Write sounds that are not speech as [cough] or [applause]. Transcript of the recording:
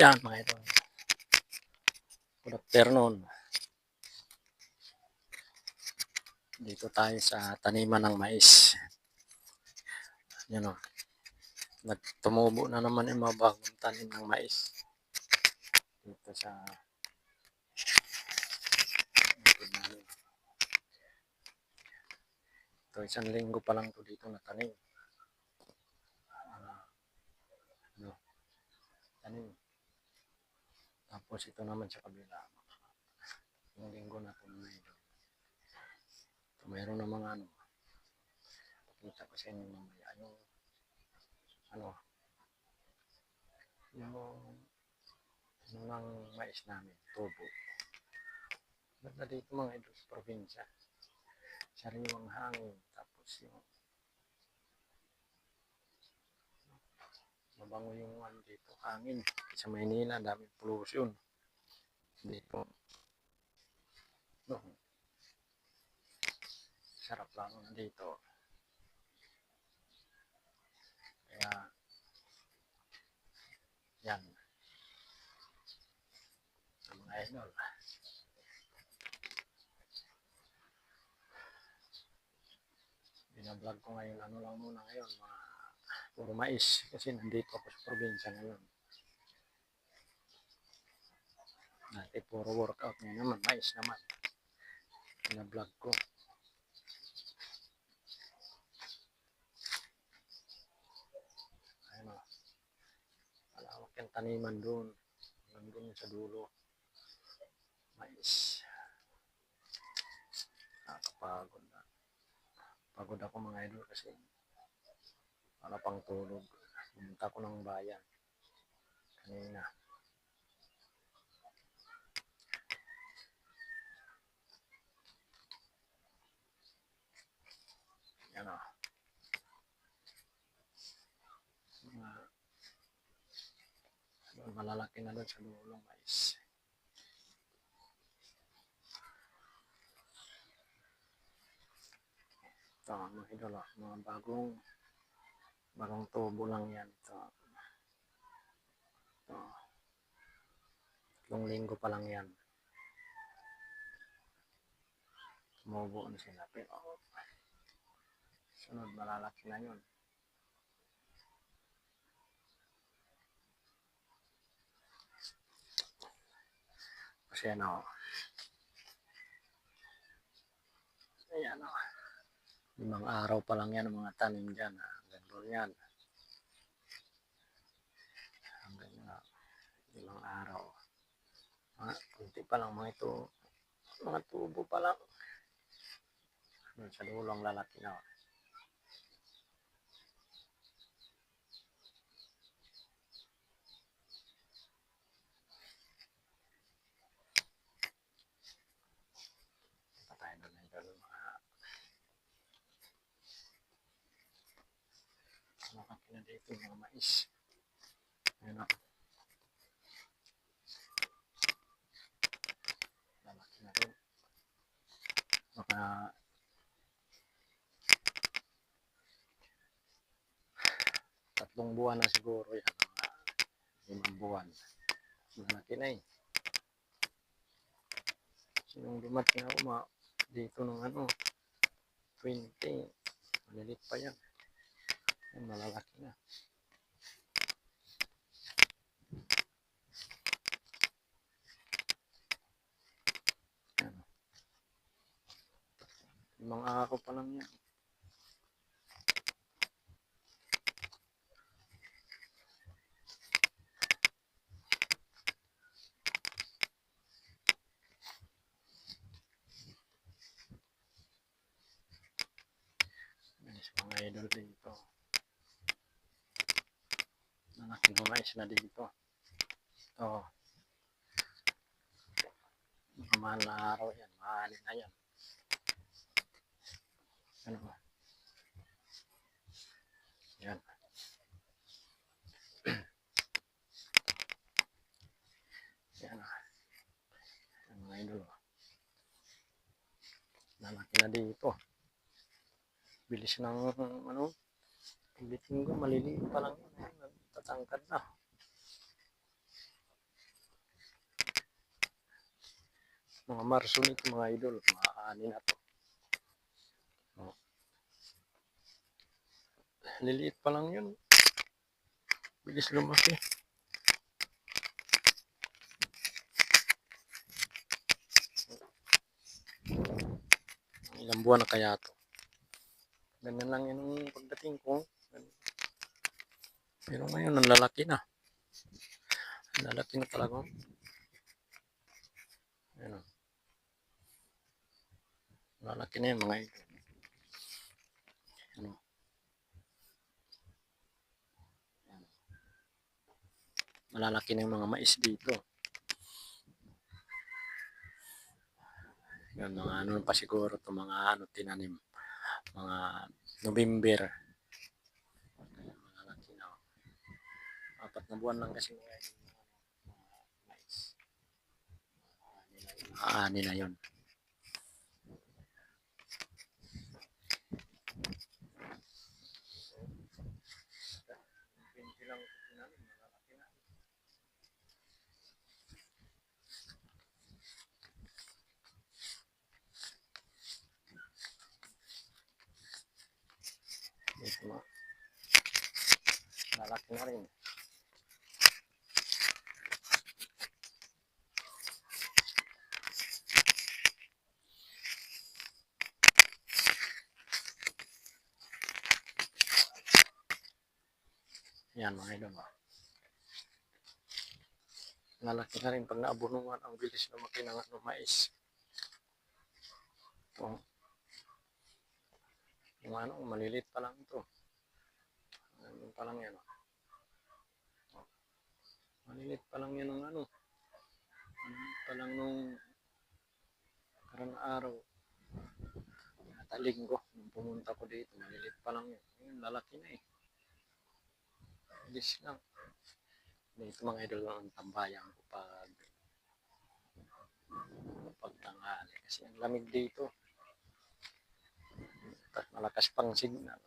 Yan mga ito. Good afternoon. Dito tayo sa taniman ng mais. Yan o. Nagtumubo na naman yung mga tanim ng mais. Dito sa. Ito isang linggo pa lang to dito na tanim. Ah, ano, tanim. Tapos naman sa kabila. Yung linggo na ito na ito. Mayroon na mga ano. Pakita ko sa inyo mamaya. Yung ano. Yung ano ng mais namin. Tubo. Ganda dito mga ito sa probinsya. Sariwang hangin. Tapos yung mabango yung ano dito, hangin. Sa Maynila, daming pollution. Dito. No. Sarap lang dito. Kaya, yan. Ang mga idol. Binablog ko ngayon, ano lang muna ngayon, mga puro mais kasi nandito ako sa probinsya ngayon. Dati puro workout ngayon naman, mais naman. Pinablog ko. Ayun o. Malawak yung taniman doon. Hanggang doon sa dulo. Mais. Nakakapagod na. Pagod ako mga idol kasi wala pang tulog. Pumunta ko ng bayan. Kanina. Yan o. Mga doon, malalaki na doon sa lulong mais. Ito, mga idol, ah, mga bagong bagong tubo lang yan. Ito. Ito. Tatlong linggo pa lang yan. Tumubo na sila. Pero sunod malalaki na yun. Kasi ano, ayan o. Limang araw pa lang yan mga tanim dyan. Ha. Gandol yan. Hanggang na limang araw. Mga kunti pa lang mga ito. Mga tubo pa lang. Sa dulong lalaki na. oh. Patay na na yun. Mga malaki na dito mga mais. Ayan o. Lalaki na rin. Baka tatlong buwan na siguro yan. Limang buwan. Malaki na eh. Sinong dumating ako ma dito ng ano 20 malilit pa yan. Yan, malalaki na. Limang araw pa lang yan. Bilis mga idol dito. Nalaking mais na dito. Ito. Mahal na araw yan. Mahalin na yan. Ano ba? Yan. [clears throat] yan. ah. Yan mga idol. oh. Lalaki na dito. Bilis ng ano. Pagdating ko, maliliit pa lang yan. Tangkad-tangkad na. Mga marso nito mga idol. Maaani na to. Oh. Liliit pa lang yun. Bilis lumaki. Ilang buwan na kaya to. Ganyan lang yun pagdating ko. Ganyan. Pero ngayon, ang lalaki na. Ang lalaki na talaga. Ayan o. Lalaki na yan mga. Ano? Ayan. Malalaki na yung mga mais dito. Yan, mga ano pa siguro to mga ano tinanim. Mga November. Kaya malalaki na. oh. Apat na buwan lang kasi mga mais. Yun. Binti lang ito na. Lalaki na rin. Yan mga idol. ah. Lalaki na rin pag naabunungan ang bilis lumaki ng ano, mais. Ito. Yung ano, malilit pa lang ito. Ano pa lang yan. oh. Oh. Malilit pa lang yan ng ano. Malilit pa lang nung karang araw. At linggo, nung pumunta ko dito, malilit pa lang yun. Ngayon, lalaki na eh. Bilis lang. Dito mga idol lang ang tambayan ko pag pag tanghali. Kasi ang lamig dito. Malakas pang signal.